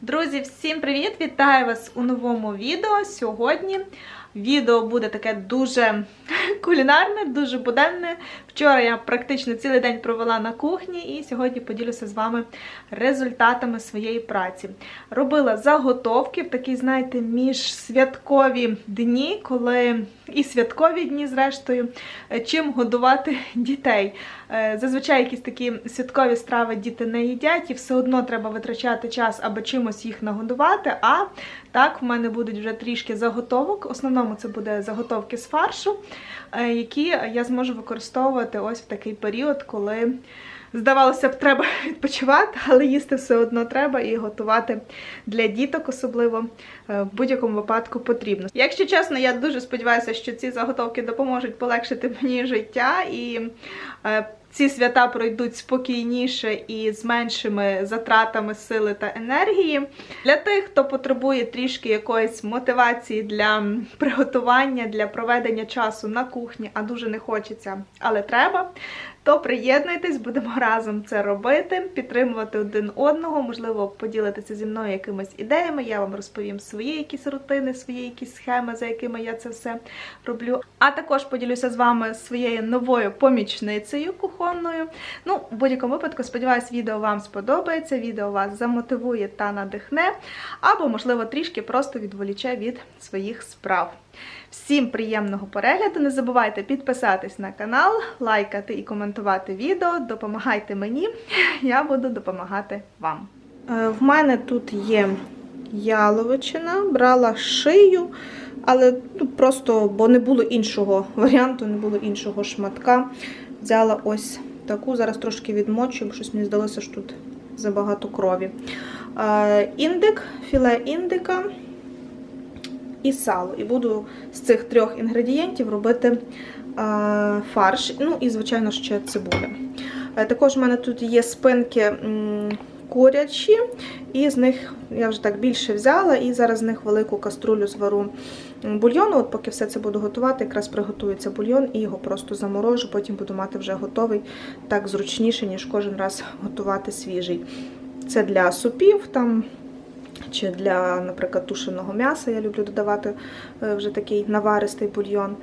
Друзі, всім привіт! Вітаю вас у новому відео. Сьогодні відео буде таке дуже кулінарне, дуже буденне. Вчора я практично цілий день провела на кухні і сьогодні поділюся з вами результатами своєї праці. Робила заготовки в такі, знаєте, міжсвяткові дні, коли і святкові дні, зрештою, е, чим годувати дітей. Е, Зазвичай якісь такі святкові страви діти не їдять, і все одно треба витрачати час, аби чимось їх нагодувати. А так, в мене будуть вже трішки заготовок. В основному це буде заготовки з фаршу, е, які я зможу використовувати ось в такий період, коли. Здавалося б, треба відпочивати, але їсти все одно треба і готувати для діток, особливо е, в будь-якому випадку потрібно. Якщо чесно, я дуже сподіваюся, що ці заготовки допоможуть полегшити мені життя і е, ці свята пройдуть спокійніше і з меншими затратами сили та енергії. Для тих, хто потребує трішки якоїсь мотивації для приготування, для проведення часу на кухні, а дуже не хочеться, але треба. То приєднуйтесь, будемо разом це робити, підтримувати один одного, можливо, поділитися зі мною якимись ідеями. Я вам розповім свої якісь рутини, свої якісь схеми, за якими я це все роблю. А також поділюся з вами своєю новою помічницею кухонною. Ну, в будь-якому випадку, сподіваюсь, відео вам сподобається, відео вас замотивує та надихне, або, можливо, трішки просто відволіче від своїх справ. Всім приємного перегляду! Не забувайте підписатись на канал, лайкати і коментувати відео. Допомагайте мені, я буду допомагати вам. Е, В мене тут є яловичина, брала шию, але ну, просто, бо не було іншого варіанту, не було іншого шматка. Взяла ось таку, зараз трошки відмочу, бо щось мені здалося, що тут забагато крові. Е, Індик, філе індика і сало. І буду з цих трьох інгредієнтів робити е, фарш. Ну і, звичайно, ще цибуля. Е, Також в мене тут є спинки курячі, і з них я вже так більше взяла, і зараз з них велику каструлю звару бульйону. От поки все це буду готувати, якраз приготується бульйон і його просто заморожу, потім буду мати вже готовий так зручніше, ніж кожен раз готувати свіжий. Це для супів там чи для, наприклад, тушеного м'яса. Я люблю додавати е, вже такий наваристий бульйон.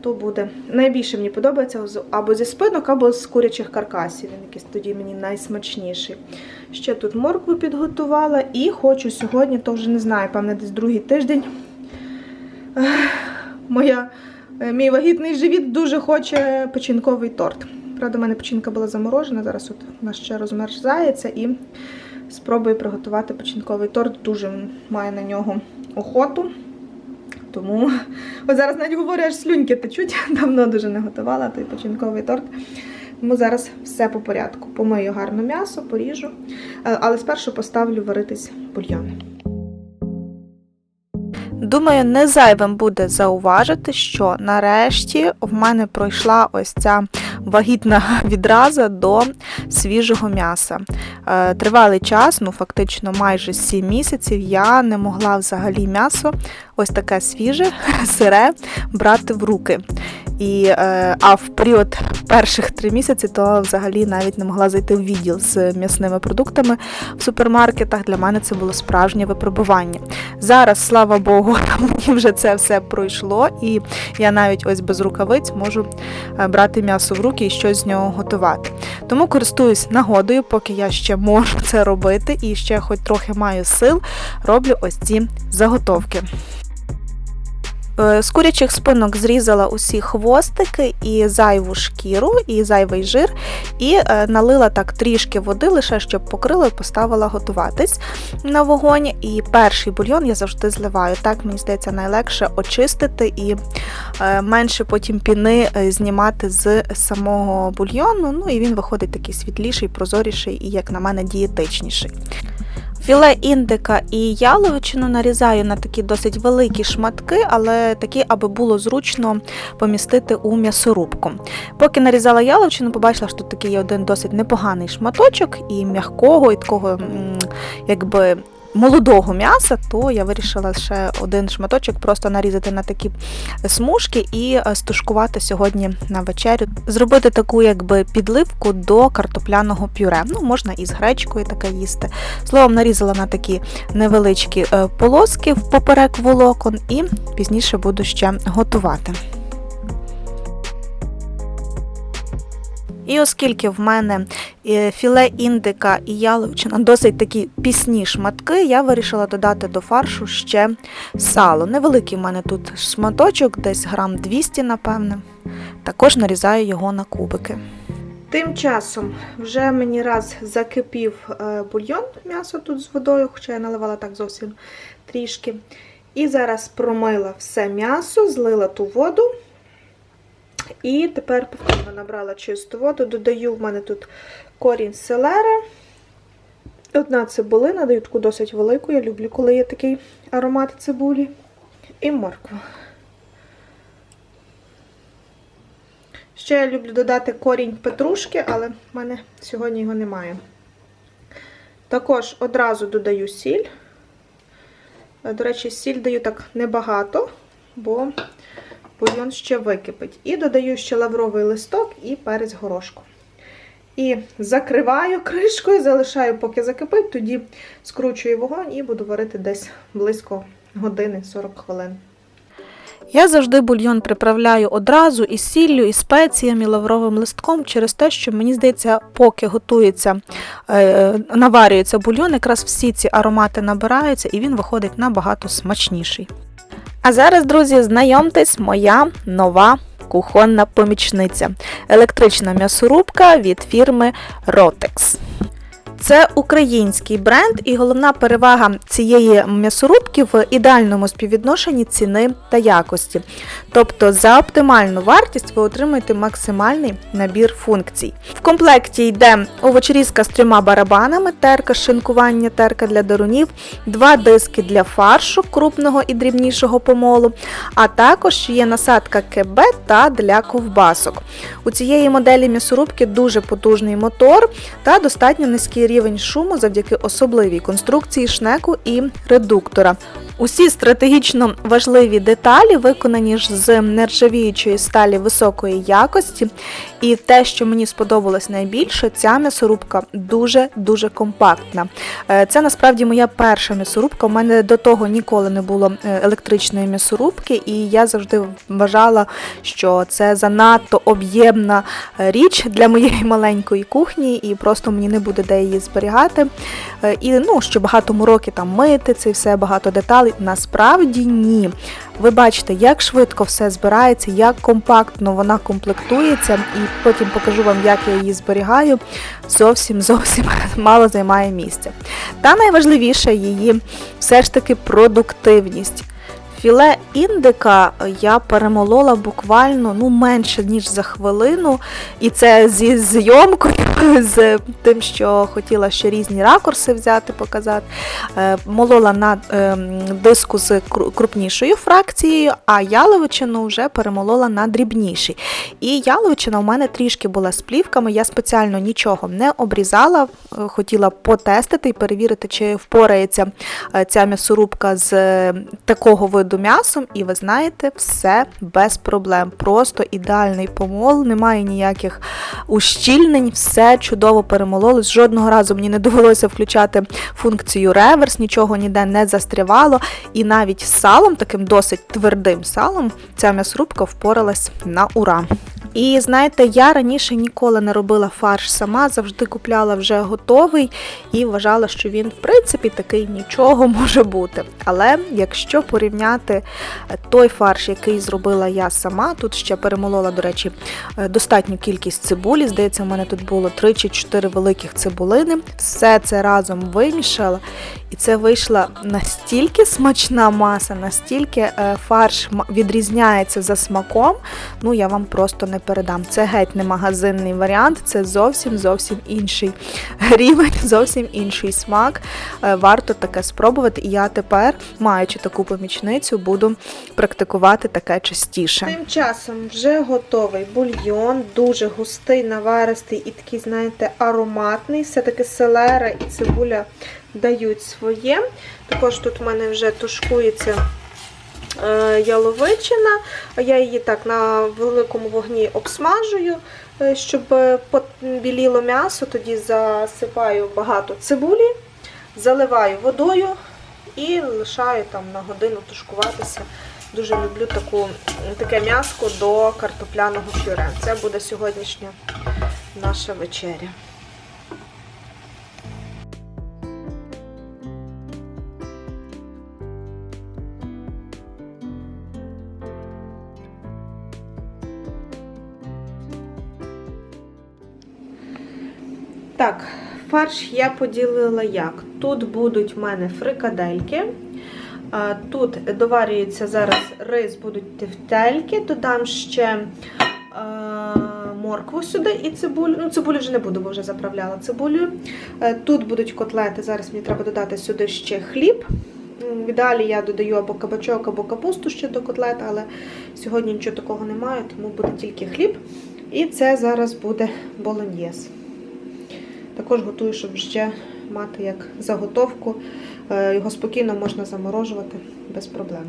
То буде найбільше мені подобається або зі спинок, або з курячих каркасів. Він якийсь тоді мені найсмачніший. Ще тут моркву підготувала і хочу сьогодні, то вже не знаю, певне, десь другий тиждень. Моя, е, мій вагітний живіт дуже хоче печінковий торт. Правда, в мене печінка була заморожена, зараз от вона ще розмерзається і спробую приготувати печінковий торт. Дуже маю на нього охоту. Тому от зараз навіть говорю, аж слюньки течуть. Давно дуже не готувала той печінковий торт. Тому зараз все по порядку. Помию гарно м'ясо, поріжу, Е, але спершу поставлю варитись бульйон. Думаю, не зайвим буде зауважити, що нарешті в мене пройшла ось ця вагітна відраза до свіжого м'яса. Е, Тривалий час, ну фактично майже 7 місяців, я не могла взагалі м'ясо, ось таке свіже, сире, брати в руки. І, е, а в період перших три місяці то взагалі навіть не могла зайти в відділ з м'ясними продуктами в супермаркетах. Для мене це було справжнє випробування. Зараз, слава Богу, мені вже це все пройшло, і я навіть ось без рукавиць можу е, брати м'ясо в руки і щось з нього готувати. Тому користуюсь нагодою, поки я ще можу це робити і ще хоч трохи маю сил, роблю ось ці заготовки. Е, З курячих спинок зрізала усі хвостики і зайву шкіру, і зайвий жир, і е, налила так трішки води, лише щоб покрила і поставила готуватись на вогонь. І перший бульйон я завжди зливаю. Так, мені здається, найлегше очистити і е, менше потім піни знімати з самого бульйону. Ну і він виходить такий світліший, прозоріший і, як на мене, дієтичніший. Філе індика і яловичину нарізаю на такі досить великі шматки, але такі, аби було зручно помістити у м'ясорубку. Поки нарізала яловичину, побачила, що тут такий є один досить непоганий шматочок і м'якого, і такого якби молодого м'яса, то я вирішила ще один шматочок просто нарізати на такі смужки і е, стушкувати сьогодні на вечерю. Зробити таку якби підливку до картопляного пюре. Ну, можна і з гречкою таке їсти. Словом, нарізала на такі невеличкі е, полоски в поперек волокон і пізніше буду ще готувати. І оскільки в мене е, філе індика і яловичина досить такі пісні шматки, я вирішила додати до фаршу ще сало. Невеликий в мене тут шматочок, десь грам 200, напевне. Також нарізаю його на кубики. Тим часом вже мені раз закипів е, бульйон, м'ясо тут з водою, хоча я наливала так зовсім трішки. І зараз промила все м'ясо, злила ту воду. І тепер повторно набрала чисту воду, додаю в мене тут корінь селери. Одна цибулина, даю таку досить велику, я люблю, коли є такий аромат цибулі. І морква. Ще я люблю додати корінь петрушки, але в мене сьогодні його немає. Також одразу додаю сіль. До речі, сіль даю так небагато, бо бульйон ще википить. І додаю ще лавровий листок і перець горошку. І закриваю кришкою, залишаю, поки закипить, тоді скручую вогонь і буду варити десь близько години 40 хвилин. Я завжди бульйон приправляю одразу із сіллю, і спеціями, лавровим листком, через те, що мені здається, поки готується, е, наварюється бульйон, якраз всі ці аромати набираються, і він виходить набагато смачніший. А зараз, друзі, знайомтесь, моя нова кухонна помічниця. Електрична м'ясорубка від фірми Rotex. Це український бренд, і головна перевага цієї м'ясорубки в ідеальному співвідношенні ціни та якості. Тобто за оптимальну вартість ви отримаєте максимальний набір функцій. В комплекті йде овочерізка з трьома барабанами, терка шинкування, терка для дарунів, два диски для фаршу крупного і дрібнішого помолу, а також є насадка КБ та для ковбасок. У цієї моделі м'ясорубки дуже потужний мотор та достатньо низький рівень шуму завдяки особливій конструкції шнеку і редуктора. Усі стратегічно важливі деталі виконані ж з нержавіючої сталі високої якості. І те, що мені сподобалось найбільше, ця м'ясорубка дуже-дуже компактна. Е, Це насправді моя перша м'ясорубка. У мене до того ніколи не було е, електричної м'ясорубки, і я завжди вважала, що це занадто об'ємна е, річ для моєї маленької кухні, і просто мені не буде де її зберігати. Е, І ну, що багато мороки там мити, це все багато деталей. Насправді ні. Ви бачите, як швидко все збирається, як компактно вона комплектується, і потім покажу вам, як я її зберігаю. Зовсім зовсім мало займає місця. Та найважливіше її все ж таки продуктивність. Філе індика я перемолола буквально ну, менше, ніж за хвилину. І це зі зйомкою, з тим, що хотіла ще різні ракурси взяти, показати. Е, Молола на е, диску з крупнішою фракцією, а яловичину вже перемолола на дрібнішій. І яловичина у мене трішки була з плівками, я спеціально нічого не обрізала, е, хотіла потестити і перевірити, чи впорається ця м'ясорубка з такого виду м'ясом. І ви знаєте, все без проблем. Просто ідеальний помол, немає ніяких ущільнень, все чудово перемололось. Жодного разу мені не довелося включати функцію реверс, нічого ніде не застрявало. І навіть салом, таким досить твердим салом, ця м'ясорубка впоралась на ура. І знаєте, я раніше ніколи не робила фарш сама, завжди купляла вже готовий і вважала, що він, в принципі, такий нічого може бути. Але якщо порівняти е, той фарш, який зробила я сама, тут ще перемолола, до речі, е, достатню кількість цибулі. Здається, у мене тут було 3 чи 4 великих цибулини. Все це разом вимішала, і це вийшла настільки смачна маса, настільки е, фарш відрізняється за смаком. Ну я вам просто не передам. Це геть не магазинний варіант, це зовсім зовсім інший рівень, зовсім інший смак. Е, Варто таке спробувати. І я тепер, маючи таку помічницю, буду практикувати таке частіше. Тим часом вже готовий бульйон, дуже густий, наваристий і такий, знаєте, ароматний. Все-таки селера і цибуля дають своє. Також тут в мене вже тушкується яловичина, а я її так на великому вогні обсмажую, е, щоб е, побіліло м'ясо, тоді засипаю багато цибулі, заливаю водою і лишаю там на годину тушкуватися. Дуже люблю таку, таке м'яско до картопляного пюре. Це буде сьогоднішня наша вечеря. Так, фарш я поділила як. Тут будуть в мене фрикадельки. Тут доварюється зараз рис, будуть тефтельки, додам ще моркву сюди і цибулю. Ну, цибулю вже не буду, бо вже заправляла цибулею. Е, Тут будуть котлети. Зараз мені треба додати сюди ще хліб. Ідеалі я додаю або кабачок, або капусту ще до котлет, але сьогодні нічого такого немає, тому буде тільки хліб. І це зараз буде болоньєз. Також готую, щоб ще мати як заготовку. Е, Його спокійно можна заморожувати без проблем.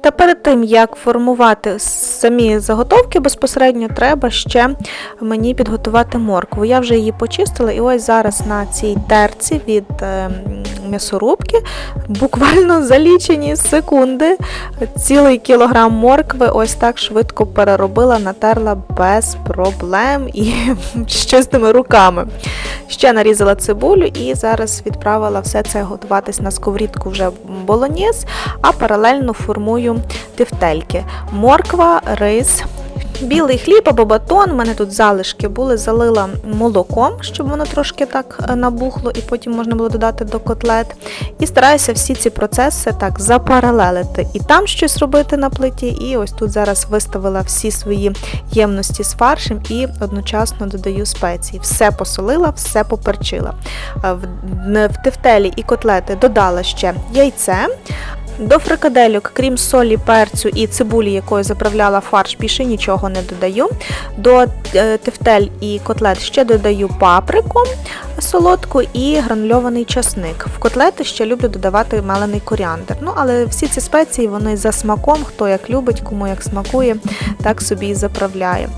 Та перед тим, як формувати самі заготовки, безпосередньо треба ще мені підготувати моркву. Я вже її почистила, і ось зараз на цій терці від е, м'ясорубки буквально за лічені секунди цілий кілограм моркви ось так швидко переробила, натерла без проблем і з чистими руками. Ще нарізала цибулю і зараз відправила все це готуватись на сковорідку вже болонєз, а паралельно формую тефтельки. Морква, рис. Білий хліб або батон, у мене тут залишки були, залила молоком, щоб воно трошки так е, набухло, і потім можна було додати до котлет. І стараюся всі ці процеси так запаралелити. І там щось робити на плиті, і ось тут зараз виставила всі свої ємності з фаршем і одночасно додаю спеції. Все посолила, все поперчила. Е, В, в тефтелі і котлети додала ще яйце. До фрикадельок, крім солі, перцю і цибулі, якою заправляла фарш, більше нічого не додаю. До е, тефтель і котлет ще додаю паприку солодку і гранульований часник. В котлети ще люблю додавати мелений коріандр. Ну, але всі ці спеції вони за смаком, хто як любить, кому як смакує, так собі і заправляє.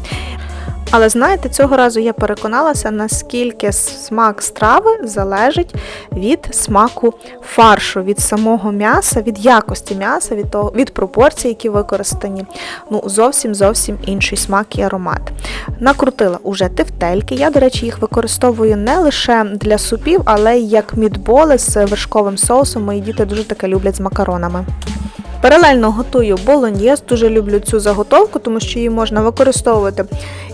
Але знаєте, цього разу я переконалася, наскільки смак страви залежить від смаку фаршу, від самого м'яса, від якості м'яса, від того, від пропорцій, які використані. Ну, зовсім зовсім інший смак і аромат. Накрутила уже тефтельки. Я, до речі, їх використовую не лише для супів, але й як мідболи з вершковим соусом. Мої діти дуже таке люблять з макаронами. Паралельно готую болоньєз, дуже люблю цю заготовку, тому що її можна використовувати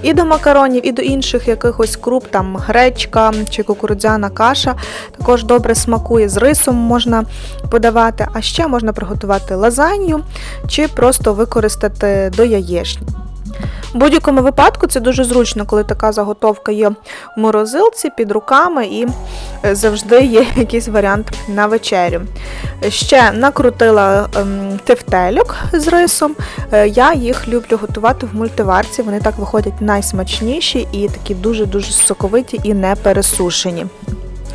і до макаронів, і до інших якихось круп, там гречка чи кукурудзяна каша. Також добре смакує з рисом можна подавати, а ще можна приготувати лазанью чи просто використати до яєчні. В будь-якому випадку це дуже зручно, коли така заготовка є в морозилці під руками і е, завжди є якийсь варіант на вечерю. Ще накрутила ем, тефтельок з рисом. Е, Я їх люблю готувати в мультиварці. Вони так виходять найсмачніші і такі дуже-дуже соковиті і не пересушені.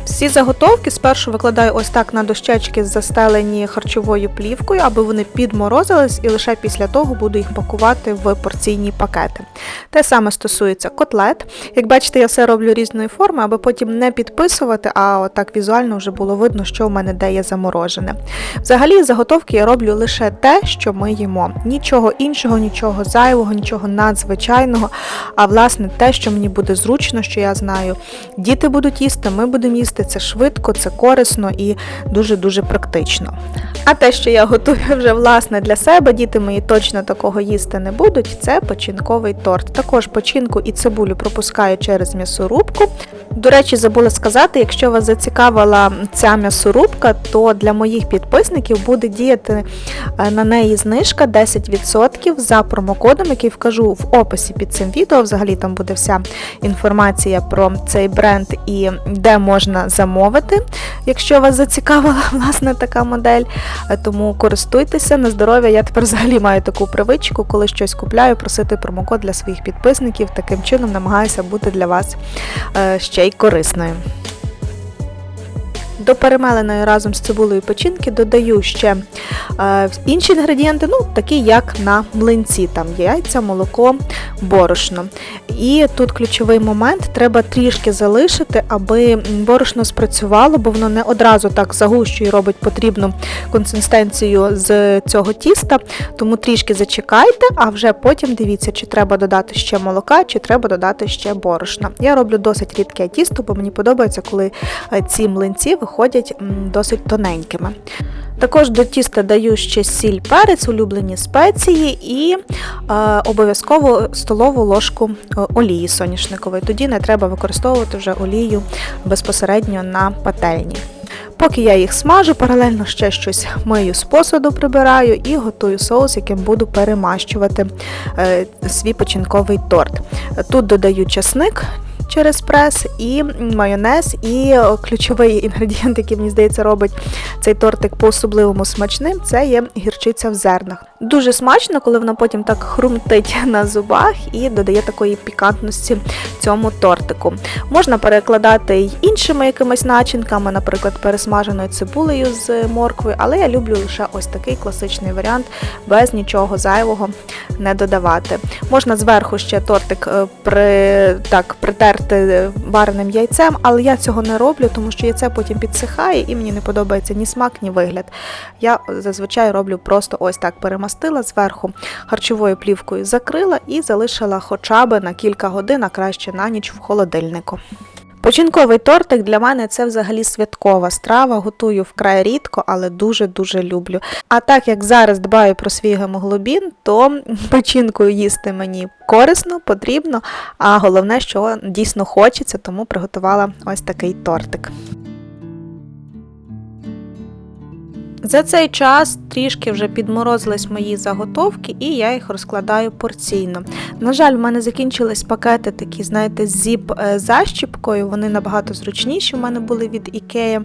Всі заготовки спершу викладаю ось так на дощечки, застелені харчовою плівкою, аби вони підморозились, і лише після того буду їх пакувати в порційні пакети. Те саме стосується котлет. Як бачите, я все роблю різної форми, аби потім не підписувати, а отак візуально вже було видно, що в мене де є заморожене. Взагалі, заготовки я роблю лише те, що ми їмо. Нічого іншого, нічого зайвого, нічого надзвичайного. А власне те, що мені буде зручно, що я знаю, діти будуть їсти, ми будемо їсти. Це швидко, це корисно і дуже-дуже практично. А те, що я готую вже власне для себе, діти мої точно такого їсти не будуть. Це печінковий торт. Також печінку і цибулю пропускаю через м'ясорубку. До речі, забула сказати, якщо вас зацікавила ця м'ясорубка, то для моїх підписників буде діяти е, на неї знижка 10% за промокодом, який вкажу в описі під цим відео. Взагалі там буде вся інформація про цей бренд і де можна замовити, якщо вас зацікавила власне така модель. Е, Тому користуйтеся на здоров'я. Я тепер взагалі маю таку привичку, коли щось купляю, просити промокод для своїх підписників. Таким чином намагаюся бути для вас е, ще й корисною. До перемеленої разом з цибулею печінки додаю ще е, інші інгредієнти, ну такі як на млинці, там яйця, молоко, борошно. І тут ключовий момент треба трішки залишити, аби борошно спрацювало, бо воно не одразу так загущує робить потрібну консистенцію з цього тіста. Тому трішки зачекайте, а вже потім дивіться, чи треба додати ще молока, чи треба додати ще борошна. Я роблю досить рідке тісто, бо мені подобається, коли е, ці млинці виходять досить тоненькими. Також до тіста даю ще сіль, перець, улюблені спеції і е, обов'язково столову ложку е, олії соняшникової. Тоді не треба використовувати вже олію безпосередньо на пательні. Поки я їх смажу, паралельно ще щось мию з посуду прибираю і готую соус, яким буду перемащувати е, свій починковий торт. Тут додаю часник через прес, і майонез, і е, ключовий інгредієнт, який мені здається робить цей тортик по-особливому смачним, це є гірчиця в зернах. Дуже смачно, коли вона потім так хрумтить на зубах і додає такої пікантності цьому тортику. Можна перекладати й іншими якимись начинками, наприклад, пересмаженою цибулею з морквою, але я люблю лише ось такий класичний варіант, без нічого зайвого не додавати. Можна зверху ще тортик е, при, так, притерти вареним яйцем, але я цього не роблю, тому що яйце потім підсихає і мені не подобається ні смак, ні вигляд. Я зазвичай роблю просто ось так перемастила зверху харчовою плівкою закрила і залишила хоча б на кілька годин, а краще на ніч в холодильнику. Починковий тортик для мене це взагалі святкова страва. Готую вкрай рідко, але дуже-дуже люблю. А так як зараз дбаю про свій гемоглобін, то печінку їсти мені корисно, потрібно, а головне, що дійсно хочеться, тому приготувала ось такий тортик. За цей час трішки вже підморозились мої заготовки, і я їх розкладаю порційно. На жаль, в мене закінчились пакети такі, знаєте, зіп е, защіпкою. Вони набагато зручніші. У мене були від Ікеї,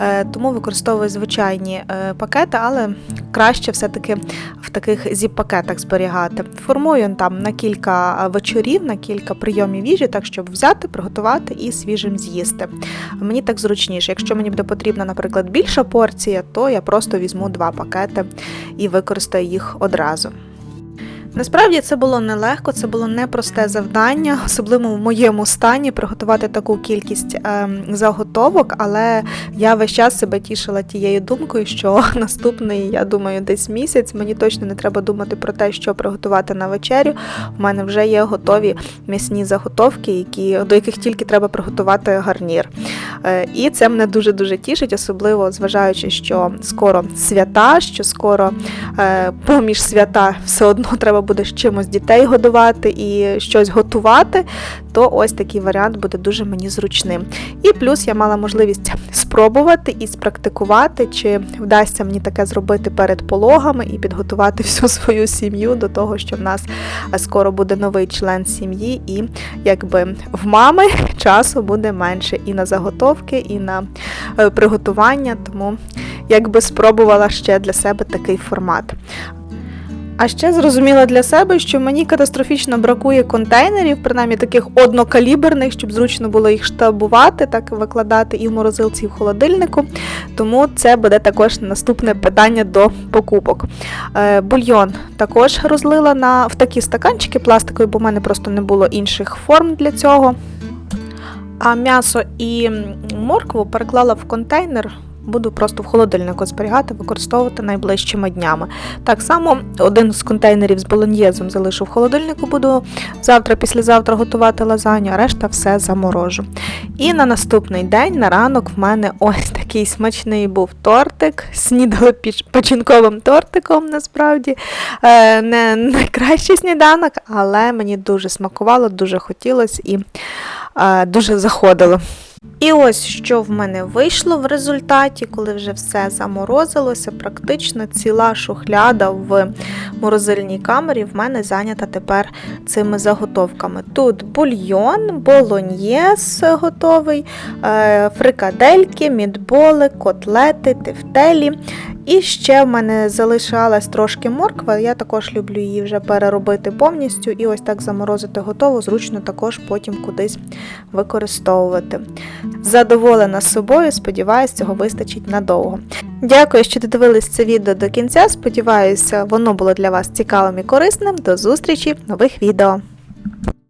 е, тому використовую звичайні е, пакети, але краще все-таки в таких зіп-пакетах зберігати. Формую там на кілька вечорів, на кілька прийомів їжі, так щоб взяти, приготувати і свіжим з'їсти. Мені так зручніше. Якщо мені буде потрібна, наприклад, більша порція, то я просто візьму два пакети і використаю їх одразу. Насправді це було нелегко, це було непросте завдання, особливо в моєму стані приготувати таку кількість ем, заготовок, але я весь час себе тішила тією думкою, що наступний, я думаю, десь місяць мені точно не треба думати про те, що приготувати на вечерю. У мене вже є готові м'ясні заготовки, які, до яких тільки треба приготувати гарнір. Е, і це мене дуже-дуже тішить, особливо зважаючи, що скоро свята, що скоро е, поміж свята все одно треба буде з чимось дітей годувати і щось готувати, то ось такий варіант буде дуже мені зручним. І плюс я мала можливість спробувати і спрактикувати, чи вдасться мені таке зробити перед пологами і підготувати всю свою сім'ю до того, що в нас скоро буде новий член сім'ї, і якби в мами часу буде менше і на заготовки, і на е, приготування, тому якби спробувала ще для себе такий формат. А ще зрозуміла для себе, що мені катастрофічно бракує контейнерів, принаймні таких однокаліберних, щоб зручно було їх штабувати, так викладати і в морозилці, і в холодильнику. Тому це буде також наступне питання до покупок. Е, бульйон також розлила на в такі стаканчики пластикові, бо в мене просто не було інших форм для цього. А м'ясо і моркву переклала в контейнер. Буду просто в холодильнику зберігати, використовувати найближчими днями. Так само один з контейнерів з болоньєзом залишу в холодильнику, буду завтра, післязавтра готувати лазанью, а решта все заморожу. І на наступний день, на ранок, в мене ось такий смачний був тортик. Снідали печінковим тортиком, насправді. Е, не найкращий сніданок, але мені дуже смакувало, дуже хотілося і е, дуже заходило. І ось що в мене вийшло в результаті, коли вже все заморозилося, практично ціла шухляда в морозильній камері в мене зайнята тепер цими заготовками. Тут бульйон, болоньєз готовий, е, фрикадельки, мідболи, котлети, тефтелі. І ще в мене залишалась трошки морква. Я також люблю її вже переробити повністю і ось так заморозити готово, зручно також потім кудись використовувати. Задоволена собою, сподіваюсь, цього вистачить надовго. Дякую, що додивились це відео до кінця. Сподіваюся, воно було для вас цікавим і корисним. До зустрічі в нових відео.